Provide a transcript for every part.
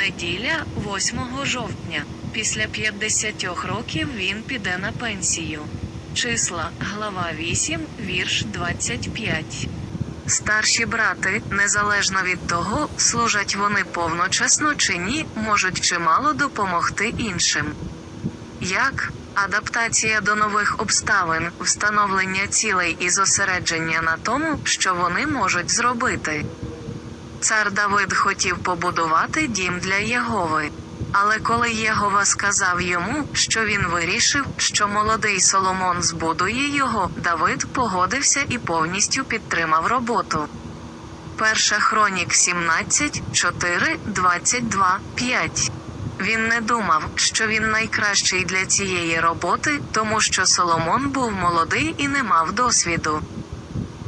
Неділя 8 жовтня. Після 50 років він піде на пенсію. Числа, глава 8, вірш 25. Старші брати, незалежно від того, служать вони повночасно чи ні, можуть чимало допомогти іншим. Як адаптація до нових обставин, встановлення цілей і зосередження на тому, що вони можуть зробити. Цар Давид хотів побудувати дім для Єгови. Але коли Єгова сказав йому, що він вирішив, що молодий Соломон збудує його, Давид погодився і повністю підтримав роботу. Перша хронік 17, 4, 22, 5. Він не думав, що він найкращий для цієї роботи, тому що Соломон був молодий і не мав досвіду.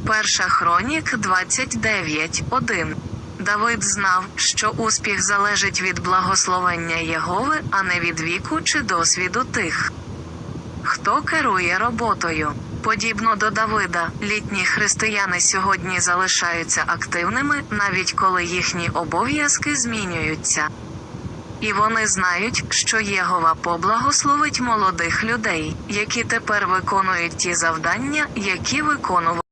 Перша хронік 29, 1. Давид знав, що успіх залежить від благословення Єгови, а не від віку чи досвіду тих, хто керує роботою. Подібно до Давида, літні християни сьогодні залишаються активними, навіть коли їхні обов'язки змінюються. І вони знають, що Єгова поблагословить молодих людей, які тепер виконують ті завдання, які виконували.